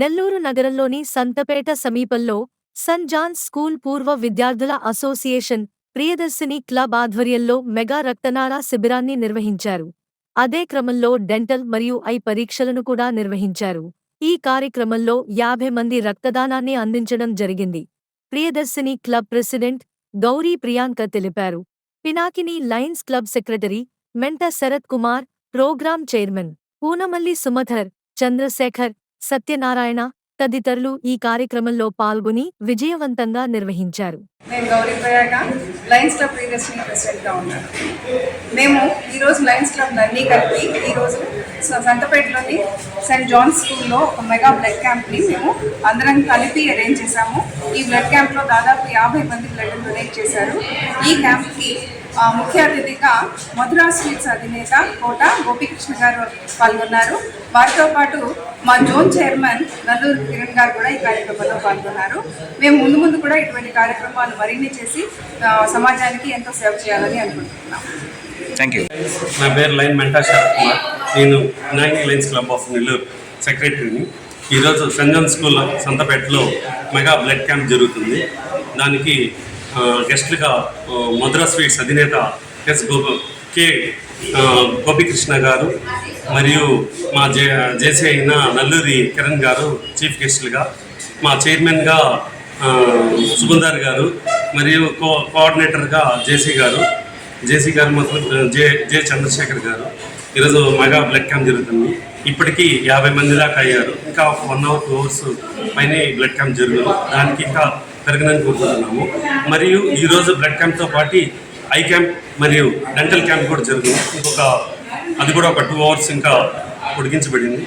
నెల్లూరు నగరంలోని సంతపేట సమీపంలో sun Johne's school పూర్వ విద్యార్థుల అసోసియేషన్ ప్రియదర్శిని క్లబ్ ఆధ్వర్యంలో మెగా రక్తనాళ శిబిరాన్ని నిర్వహించారు. అదే క్రమంలో డెంటల్ మరియు ఐ పరీక్షలను కూడా నిర్వహించారు. ఈ కార్యక్రమంలో యాభై మంది రక్తదానాన్ని అందించడం జరిగింది. ప్రియదర్శిని క్లబ్ ప్రెసిడెంట్ గౌరీ ప్రియాంక తెలిపారు. పినాకిని లయన్స్ క్లబ్ సెక్రటరీ మెంట శరత్ కుమార్ ప్రోగ్రాం చైర్మన్ పూనమల్లి సుమధర్ చంద్రశేఖర్ సత్యనారాయణ తదితరులు ఈ కార్యక్రమంలో పాల్గొని విజయవంతంగా నిర్వహించారు. నేను గౌరీ ప్రయాగ లయన్స్ క్లబ్ ప్రియదర్శిని ప్రెసిడెంట్గా ఉన్నాను. మేము ఈరోజు లయన్స్ క్లబ్ అన్నీ కలిపి ఈరోజు స- సంతపేటలోని సెయింట్ జాన్ స్కూల్లో ఒక మెగా బ్లడ్ క్యాంప్ని మేము అందరం కలిపి అరేంజ్ చేశాము. ఈ బ్లడ్ క్యాంప్లో దాదాపు యాభై మంది బ్లడ్ డొనేట్ చేశారు. ఈ క్యాంప్కి ఆ, ముఖ్య అతిథిగా మధురా స్వీట్స్ అధినేత కోట గోపీకృష్ణ గారు పాల్గొన్నారు. వారితో పాటు మా జోన్ చైర్మన్ నల్లూరు కిరణ్ గారు కూడా ఈ కార్యక్రమంలో పాల్గొన్నారు. మేము ముందు ముందు కూడా ఇటువంటి కార్యక్రమాలు మరిన్ని చేసి సమాజానికి ఎంతో సేవ చేయాలని అనుకుంటున్నాం. థ్యాంక్ యూ నా పేరు లైన్ మెంటా శరత్ కుమార్. నేను లైన్స్ క్లబ్ ఆఫ్ నెల్లూరు సెక్రటరీని. ఈరోజు సంజన్ స్కూల్ సంతపేటలో మెగా బ్లడ్ క్యాంప్ జరుగుతుంది. దానికి గెస్ట్లుగా మద్రాస్ స్వీట్స్ అధినేత ఎస్ గో కే గోపికృష్ణ గారు మరియు మా జే జేసీ అయిన నల్లూరి కిరణ్ గారు చీఫ్ గెస్ట్లుగా మా చైర్మన్గా ఆ, గారు మరియు కో కోఆర్డినేటర్గా జేసీ గారు జేసీ గారు మాత్రం జే జే చంద్రశేఖర్ గారు. ఈరోజు మెగా బ్లడ్ క్యాంప్ జరుగుతుంది. ఇప్పటికీ యాభై మంది దాకా అయ్యారు. ఇంకా వన్ అవర్ టూ అవర్స్ పైన బ్లడ్ క్యాంప్ జరుగుతుంది. దానికి ఇంకా పెరగనని కోరుకుంటున్నాము. మరియు ఈరోజు బ్లడ్ క్యాంప్తో పాటు ఐ క్యాంప్ మరియు డెంటల్ క్యాంప్ కూడా జరుగుతుంది ఇంకొక అది కూడా ఒక టూ అవర్స్ ఇంకా పొడిగించబడింది